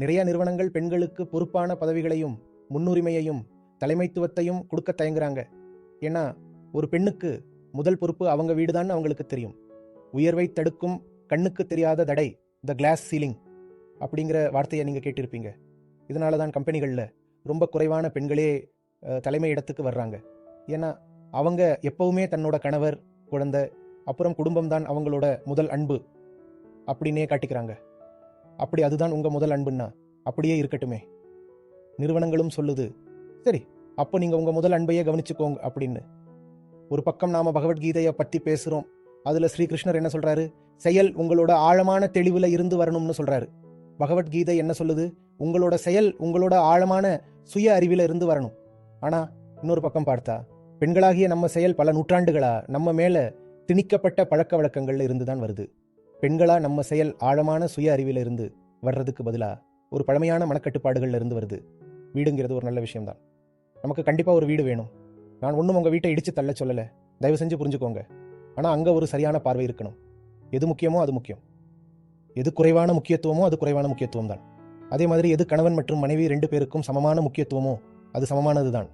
நிறைய நிறுவனங்கள் பெண்களுக்கு பொறுப்பான பதவிகளையும் முன்னுரிமையையும் தலைமைத்துவத்தையும் கொடுக்க தயங்குறாங்க. ஏன்னா ஒரு பெண்ணுக்கு முதல் பொறுப்பு அவங்க வீடுதான் அவங்களுக்கு தெரியும். உயர்வை தடுக்கும் கண்ணுக்கு தெரியாத தடை த கிளாஸ் சீலிங் அப்படிங்கிற வார்த்தையை நீங்கள் கேட்டிருப்பீங்க. இதனால தான் கம்பெனிகளில் ரொம்ப குறைவான பெண்களே தலைமை இடத்துக்கு வர்றாங்க. ஏன்னா அவங்க எப்பவுமே தன்னோட கணவர் குழந்தை அப்புறம் குடும்பம் தான் அவங்களோட முதல் அன்பு அப்படின்னே காட்டிக்கிறாங்க. அப்படி அதுதான் உங்க முதல் அன்புன்னா. அப்படியே இருக்கட்டுமே. நிறுவனங்களும் சொல்லுது சரி அப்போ நீங்க உங்க முதல் அன்பையே கவனிச்சுக்கோங்க அப்படின்னு. ஒரு பக்கம் நாம பகவத்கீதையை பத்தி பேசுறோம். அதுல ஸ்ரீகிருஷ்ணர் என்ன சொல்றாரு? செயல் உங்களோட ஆழமான தெளிவுல இருந்து வரணும்னு சொல்றாரு. பகவத்கீதை என்ன சொல்லுது? உங்களோட செயல் உங்களோட ஆழமான சுய அறிவில இருந்து வரணும். ஆனா இன்னொரு பக்கம் பார்த்தா பெண்களாகிய நம்ம செயல் பல நூற்றாண்டுகளா நம்ம மேல திணிக்கப்பட்ட பழக்க வழக்கங்கள்ல இருந்து தான் வருது. பெண்களா நம்ம செயல் ஆழமான சுய அறிவிலிருந்து வர்றதுக்கு பதிலாக ஒரு பழமையான மனக்கட்டுப்பாடுகள்ல இருந்து வருது. வீடுங்கிறது ஒரு நல்ல விஷயம்தான். நமக்கு கண்டிப்பாக ஒரு வீடு வேணும். நான் ஒன்றும் உங்கள் வீட்டை இடித்து தள்ள சொல்லலை. தயவு செஞ்சு புரிஞ்சுக்கோங்க. ஆனால் அங்கே ஒரு சரியான பார்வை இருக்கணும். எது முக்கியமோ அது முக்கியம். எது குறைவான முக்கியத்துவமோ அது குறைவான முக்கியத்துவம் தான் அதே மாதிரி எது கணவன் மற்றும் மனைவி ரெண்டு பேருக்கும் சமமான முக்கியத்துவமோ அது சமமானது தான்